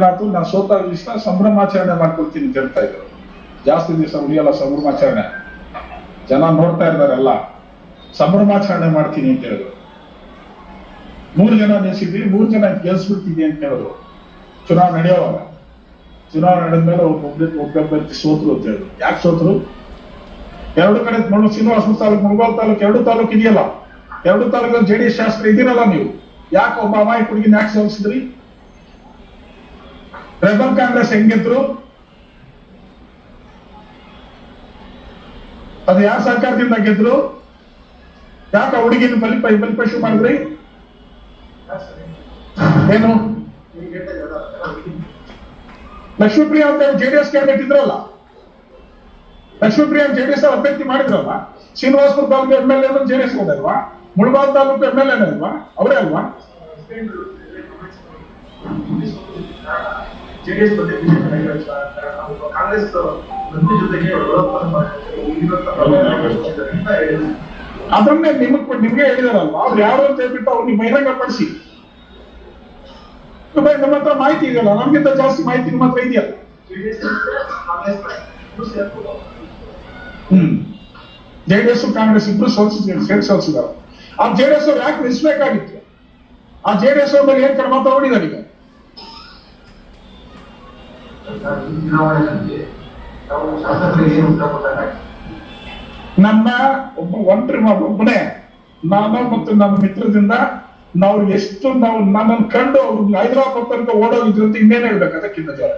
ಏನಾಯ್ತು ನಾನು ಸೋತ ದಿವಸ ಸಂಭ್ರಮಾಚರಣೆ ಮಾಡ್ಕೊಳ್ತೀನಿ ಅಂತ ಹೇಳ್ತಾ ಇದ್ರು. ಜಾಸ್ತಿ ದಿವಸ ಉಳಿಯಲ್ಲ ಸಂಭ್ರಮಾಚರಣೆ. ಜನ ನೋಡ್ತಾ ಇರ್ತಾರೆಲ್ಲ ಸಂಭ್ರಮಾಚರಣೆ ಮಾಡ್ತೀನಿ ಅಂತ ಹೇಳಿದ್ರು. ಮೂರು ಜನ ನಿಲ್ಸಿದ್ವಿ ಮೂರು ಜನ ಗೆಲ್ಸ್ಬಿಡ್ತೀನಿ ಅಂತ ಹೇಳಿದ್ರು. ಚುನಾವಣೆ ನಡೆಯೋವಾಗ. ಚುನಾವಣೆ ನಡೆದ್ಮೇಲೆ ಒಬ್ಬ ಒಬ್ಬ ಅಭ್ಯರ್ಥಿ ಸೋತ್ರು ಅಂತ ಹೇಳಿದ್ರು. ಯಾಕೆ ಸೋತ್ರು? ಎರಡು ಕಡೆ ಮಣ್ಣು ಶ್ರೀನಿವಾಸ ತಾಲೂಕು, ಮುಳಬಾಲ್ ತಾಲೂಕು ಎರಡು ತಾಲೂಕು ಇದೆಯಲ್ಲ. ಎರಡು ತಾಲೂಕಲ್ಲಿ ಜೆಡಿಎಸ್ ಶಾಸ್ತ್ರ ಇದೀರಲ್ಲ ನೀವು. ಯಾಕೆ ಒಬ್ಬ ಅಮಾಯಕ ಹುಡುಗಿ ಯಾಕೆ ಸೋಲಿಸಿದ್ರಿ ರೆಬಲ್ ಕಾಂಗ್ರೆಸ್ ಹೆಂಗಿದ್ರು? ಅದು ಯಾರ ಸರ್ಕಾರದಿಂದ ಗೆದ್ರು? ಯಾಕ ಹುಡುಗಿನ ಬಲಿಪ ಬಲಿಪಶು ಮಾಡಿದ್ರಿ? ಏನು? ಲಕ್ಷ್ಮೀಪ್ರಿಯಾ ಅಂತ ಜೆಡಿಎಸ್ ಕ್ಯಾಂಡಿಡೇಟ್ ಇದ್ರಲ್ಲ. ಲಕ್ಷ್ಮೀಪ್ರಿಯ ಜೆಡಿಎಸ್ ಅಭ್ಯರ್ಥಿ ಮಾಡಿದ್ರಲ್ಲ Srinivaspur taluk M L A S ಹೋದಲ್ವಾ Mulbagal taluk M L A ಅಲ್ವಾ? ಅವರೇ ಅಲ್ವಾ? ಜೆಡಿಎಸ್ ಮತ್ತೆ ಬಿಜೆಪಿ ಕಾಂಗ್ರೆಸ್ ಮಂತ್ರಿ ಜೊತೆಗೆ. ಅದನ್ನೇ ನಿಮಗ್ ನಿಮ್ಗೆ ಹೇಳಿದಾರಲ್ವಾ? ಅವ್ರು ಯಾರು ಅಂತ ಹೇಳ್ಬಿಟ್ಟು ಅವ್ರಿಗೆ ಬಹಿರಂಗಪಡಿಸಿ. ನಮ್ಮ ಹತ್ರ ಮಾಹಿತಿ ಇದೆಯಲ್ಲ? ನಮ್ಗಿಂತ ಜಾಸ್ತಿ ಮಾಹಿತಿ ನಿಮ್ಮ ಹತ್ರ ಇದೆಯಲ್ಲ? ಹ್ಮ್. ಜೆಡಿಎಸ್ ಕಾಂಗ್ರೆಸ್ ಇಬ್ರು ಸೋಲ್ಸಿದ್ರು ಸೇರಿ ಸೋಲ್ಸಿದಾರೆ. ಆ ಜೆಡಿಎಸ್ ಅವ್ರು ಯಾಕೆ ನಿಲ್ಸ್ಬೇಕಾಗಿತ್ತು? ಆ ಜೆಡಿಎಸ್ ಅವ್ರ ಮೇಲೆ ಏನ್ ಕ್ರಮ ತಗೊಂಡಿದ್ದಾರೆ ಈಗ? ಕೊಟ್ಟಾಗ ನನ್ನ ಒಬ್ಬ ಒಂಟ್ರಿ ಒಬ್ಬನೇ. ನಾನು ಮತ್ತು ನನ್ನ ಮಿತ್ರದಿಂದ ನಾವು ಎಷ್ಟು ನಾವು ನನ್ನನ್ನು ಕಂಡು ಅವ್ರು ಹೈದರಾಬಾದ್ ತನಕ ಓಡೋಗಿದ್ರು ಅಂತ ಇನ್ನೇನ್ ಹೇಳ್ಬೇಕು ಅದಕ್ಕಿಂತ ಜೋರ